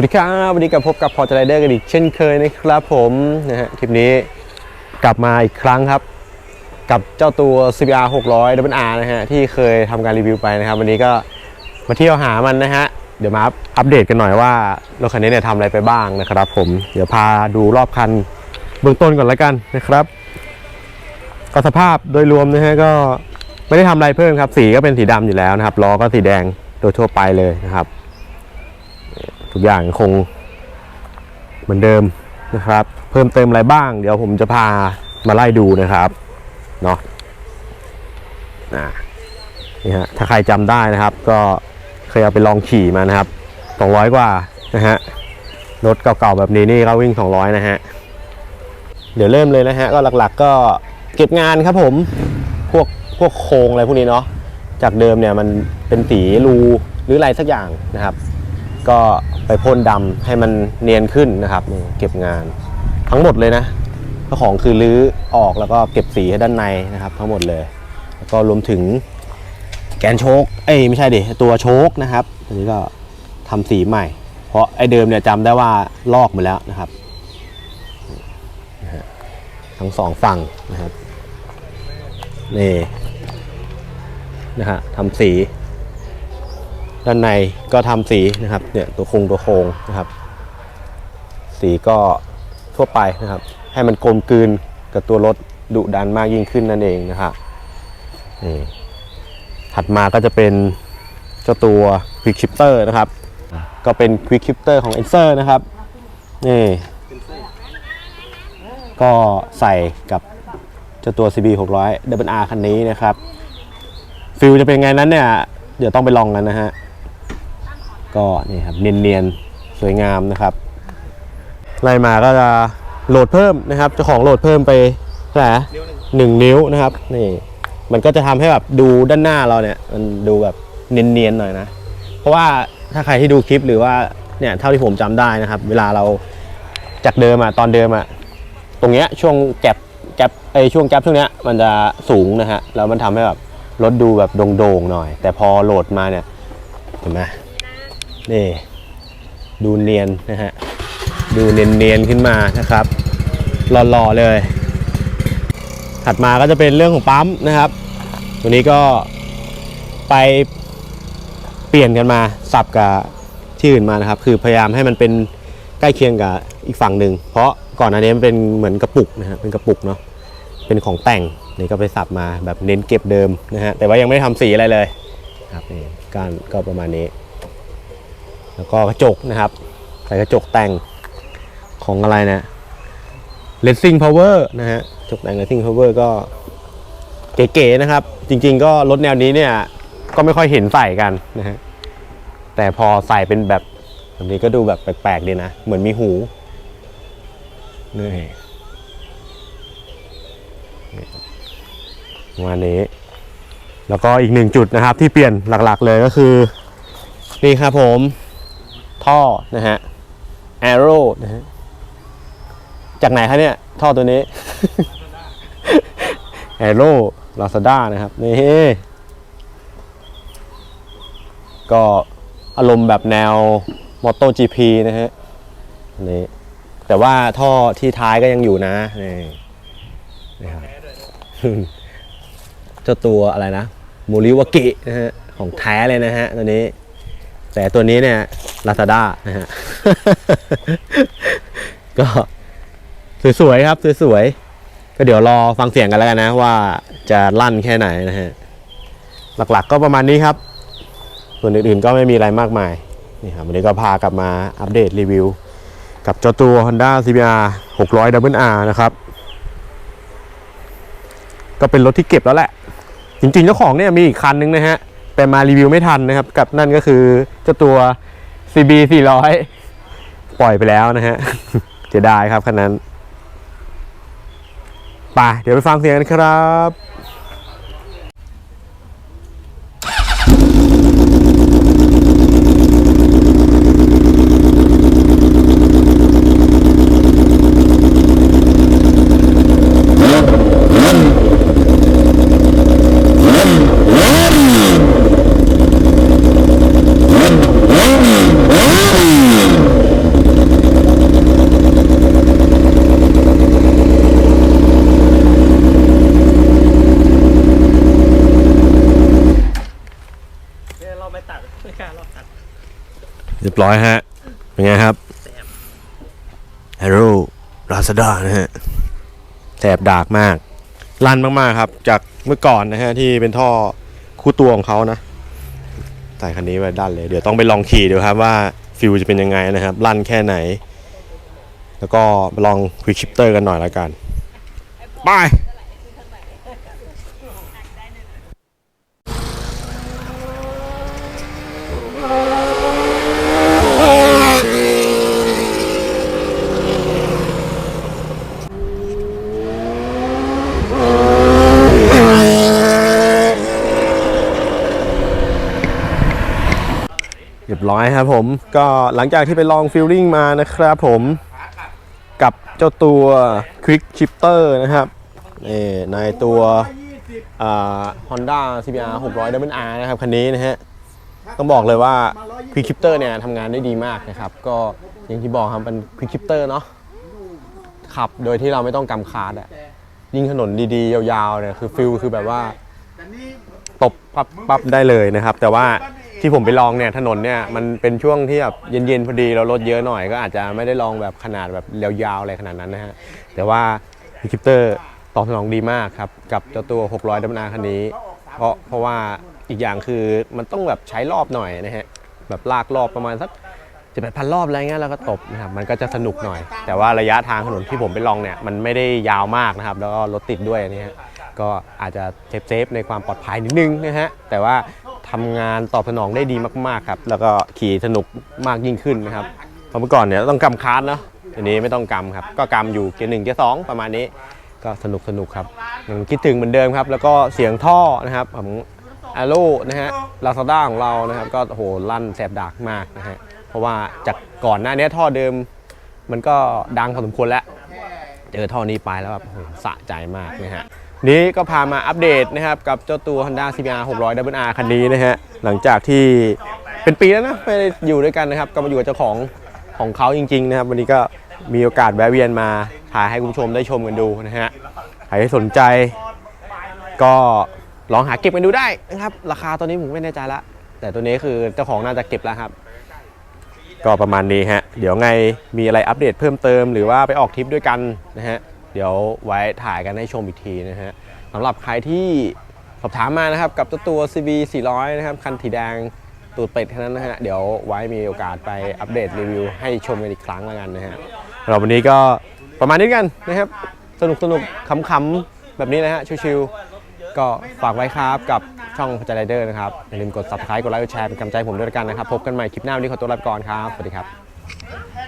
วัสดีครับวันนี้กับพบกับพอร์ตไรเดอร์กันอีกเช่นเคยนะครับผมนะฮะทริปนี้กลับมาอีกครั้งครับ กับเจ้าตัว CBR 600 WR นะฮะที่เคยทำการรีวิวไปนะครับ วันนี้ก็มาเที่ยวหามันนะฮะเดี๋ยวมาอัปเดตกันหน่อยว่ารถคันนี้เนี่ยทำอะไรไปบ้างนะครับผมเดี๋ยวพาดูรอบคันเบื้องต้นก่อนแล้วกันนะครับ ก็สภาพโดยรวมนะฮะก็ไม่ได้ทำอะไรเพิ่มครับ สีก็เป็นสีดำอยู่แล้วนะครับล้อก็สีแดงโดยทั่วไปเลยนะครับ ทุกอย่างคงเหมือนเดิมนะครับ เพิ่มเติมอะไรบ้าง เดี๋ยวผมจะพามาไล่ดูนะครับเนาะนี่ฮะถ้าใครจำได้นะครับ ก็เคยเอาไปลองขี่มานะครับ200กว่านะฮะรถเก่าๆแบบนี้นี่ก็วิ่ง200นะฮะเดี๋ยวเริ่มเลยนะฮะก็หลักๆก็เก็บงานครับผมพวกพวกโครงอะไรพวกนี้เนาะจากเดิมเนี่ยมันเป็นสีรูหรืออะไรสักอย่างนะครับ ก็ไปพ่นดำให้มันเนียนขึ้นนะครับนี่เก็บงานทั้งหมดเลยนะเจ้าของคือรื้อออกแล้วก็เก็บสีให้ด้านในนะครับ ทั้งหมดเลย แล้วก็รวมถึงแกนโชคเอ้ยไม่ใช่ดิตัวโชคนะครับอันนี้ก็ทำสีใหม่ เพราะไอเดิมเนี่ยจำได้ว่าลอกมาแล้วนะครับทั้งสองฝั่งนะครับนี่นะฮะทำสี ด้านในก็ทำสีนะครับเนี่ยตัวโครงตัวโครงนะครับ สีก็ทั่วไปนะครับ ให้มันกลมกลืนกับตัวรถดุดันมากยิ่งขึ้นนั่นเองนะครับนี่ถัดมาก็จะเป็นเจ้าตัว Quick Shifter นะครับ ก็เป็น Quick Shifter ของ e n s e r นะครับนี่ก็ใส่กับเจ้าตัว CB 600 WR คันนี้นะครับฟิลจะเป็นไงนั้นเนี่ย เดี๋ยวต้องไปลองกันนะฮะ ก็นี่ครับเนียนๆ สวยงามนะครับไล่มาก็จะโหลดเพิ่มนะครับเจ้าของโหลดเพิ่มไปเท่หนะหนึ่งนิ้วนะครับนี่มันก็จะทำให้แบบดูด้านหน้าเราเนี่ยมันดูแบบเนียนๆหน่อยนะ เพราะว่าถ้าใครที่ดูคลิปหรือว่าเนี่ยเท่าที่ผมจำได้นะครับ เวลาเราจากเดิมอะตอนเดิมอะตรงเนี้ยช่วงแก็บแก็บไอช่วงแก็บช่วงเนี้ยมันจะสูงนะฮะแล้วมันทำให้แบบรถดูแบบโด่งๆหน่อย แต่พอโหลดมาเนี่ยเห็นไหม นี่ ดูเนียนนะฮะ ดูเนียนๆขึ้นมานะครับ หล่อๆเลย ถัดมาก็จะเป็นเรื่องของปั๊มนะครับ ตัวนี้ก็ไปเปลี่ยนกันมาสับกับที่อื่นมานะครับ คือพยายามให้มันเป็นใกล้เคียงกับอีกฝั่งหนึ่ง เพราะก่อนอันนี้มันเป็นเหมือนกระปุกนะฮะ เป็นกระปุกเนาะ เป็นของแต่งนี่ก็ไปสับมาแบบเน้นเก็บเดิมนะฮะ แต่ว่ายังไม่ได้ทำสีอะไรเลยครับนี่การก็ประมาณนี้ แล้วก็กระจกนะครับ ใส่กระจกแต่งของอะไรนะ Racing Power นะฮะกระจกแต่ง Racing Power ก็เก๋ๆนะครับ จริงๆ ก็รถแนวนี้เนี่ยก็ไม่ค่อยเห็นใส่กันนะฮะแต่พอใส่เป็นแบบแบบนี้ก็ดูแบบแปลกๆดีนะ เหมือนมีหูนี่ประมาณนี้ แล้วก็อีกหนึ่งจุดนะครับที่เปลี่ยนหลักๆเลยก็คือ นี่ครับผม ท่อนะฮะ Arrow นะฮะ จากไหนคะเนี่ย ท่อตัวนี้ Arrow Lazada นะครับ นี่ก็อารมณ์แบบแนว MotoGP นะฮะนนี้แต่ว่าท่อที่ท้ายก็ยังอยู่นะนี่นี่ครับเจ้าตัวอะไรนะมูริวากินะฮะของแท้เลยนะฮะตัวนี้ แต่ตัวนี้เนี่ย Lazada นะฮะก็สวยๆครับสวยๆก็เดี๋ยวรอฟังเสียงกันแล้วกันนะ ว่าจะลั่นแค่ไหนนะฮะหลักๆก็ประมาณนี้ครับ ส่วนอื่นๆก็ไม่มีอะไรมากมายนี่ครับวันนี้ก็พากลับมาอัปเดตรีวิว กับเจ้าตัว Honda CBR 600 WR นะครับ ก็เป็นรถที่เก็บแล้วแหละ จริงๆเจ้าของเนี่ยมีอีกคันนึงนะฮะ แต่มารีวิวไม่ทันนะครับ กับนั่นก็คือเจ้าตัว CB 400 ปล่อยไปแล้วนะฮะเสียดายครับคันนั้นไปเดี๋ยวไปฟังเสียงกันครับ ร้อยฮะ เป็นไงครับ Hero Lazada นะฮะแสบดากมาก ลั่นมากๆครับ จากเมื่อก่อนนะฮะที่เป็นท่อคู่ตัวของเขานะใส่คันนี้ไว้ด้านเลย เดี๋ยวต้องไปลองขี่ดูครับว่าฟิลจะเป็นยังไงนะครับ ลั่นแค่ไหน แล้วก็ลองควิกชิปเตอร์กันหน่อยละกัน ไป ร้อยครับผมก็หลังจากที่ไปลองฟิลลิ่งมานะครับผมกับเจ้าตัว Quick Shifter นะครับนี่ในตัวอ่า Honda CBR 600 Double R นะครับคันนี้นะฮะต้องบอกเลยว่า Quick Shifter เนี่ยทำงานได้ดีมากนะครับ ก็อย่างที่บอกครับเป็น Quick Shifter เนาะขับโดยที่เราไม่ต้องกำคาร์ดอะยิ่งถนนดีๆ ยาวๆเนี่ยคือฟิลคือแบบว่าตบปั๊บปั๊บได้เลยนะครับ แต่ว่า ที่ผมไปลองเนี่ยถนนเนี่ยมันเป็นช่วงที่แบบเย็นๆพอดีเรารถเยอะหน่อยก็อาจจะไม่ได้ลองแบบขนาดแบบยาวๆอะไรขนาดนั้นนะฮะแต่ว่าคลิปเตอร์ตอบสนองดีมากครับกับเจ้าตัว 600ดับนาคันนี้ เพราะเพราะว่าอีกอย่างคือมันต้องแบบใช้รอบหน่อยนะฮะแบบลากรอบประมาณสักจะเป็นพันรอบอะไรเงี้ยแล้วก็ตบนะครับมันก็จะสนุกหน่อย แต่ว่าระยะทางถนนที่ผมไปลองเนี่ยมันไม่ได้ยาวมากนะครับ แล้วก็รถติดด้วยนี่ฮะก็อาจจะเซฟเซฟในความปลอดภัยนิดนึงนะฮะแต่ว่า ทำงานตอบสนองได้ดีมากๆครับ แล้วก็ขี่สนุกมากยิ่งขึ้นนะครับเพราะเมื่อก่อนเนี่ยต้องกำคาร์ดเนาะอันนี้ไม่ต้องกำครับ ก็กำอยู่เกียร์หนึ่งเกียร์สองประมาณนี้ ก็สนุกสนุกครับยังคิดถึงเหมือนเดิมครับ แล้วก็เสียงท่อนะครับของอาโลนะฮะลาซาด้าของเรานะครับ ก็โหลั่นแสบดากมากนะฮะเพราะว่าจากก่อนหน้านี้ท่อเดิม มันก็ดังพอสมควรแล้ว เจอท่อนี้ไปแล้วแบบโอ้โหสะใจมากนะฮะ นี้ก็พามาอัปเดตนะครับ กับเจ้าตัว Honda CBR 600 Double R คันนี้นะฮะ หลังจากที่เป็นปีแล้วนะไม่ได้อยู่ด้วยกันนะครับ ก็มาอยู่กับเจ้าของของเขาจริง ๆ นะครับ วันนี้ก็มีโอกาสแวะเวียนมาถ่ายให้คุณผู้ชมได้ชมกันดูนะฮะใครสนใจ ก็ลองหาเก็บกันดูได้นะครับ ราคาตัวนี้ผมไม่แน่ใจละแต่ตัวนี้คือเจ้าของน่าจะเก็บแล้วครับ ก็ประมาณนี้ฮะเดี๋ยวไงมีอะไรอัปเดตเพิ่มเติม หรือว่าไปออกทริปด้วยกันนะฮะ ดี๋ยวไว้ถ่ายกันให้ชมอีกทีนะฮะสำหรับใครที่สอบถามมานะครับกับเจ้าตัว CB 400 นะครับ คันสีแดงตูดเป็ดแค่นั้นนะฮะ เดี๋ยวไว้มีโอกาสไปอัปเดตรีวิวให้ชมกันอีกครั้งแล้วกันนะฮะสำหรับวันนี้ก็ประมาณนี้กันนะครับ สนุกสนุกขำๆ แบบนี้นะฮะ ชิวๆก็ฝากไว้ครับกับช่องพัจไรเดอร์นะครับ อย่าลืมกด subscribe กดไลค์กดแชร์เป็นกำลังใจผมด้วยกันนะครับ พบกันใหม่คลิปหน้าวันนี้ขอตัวลาไปก่อนครับ สวัสดีครับ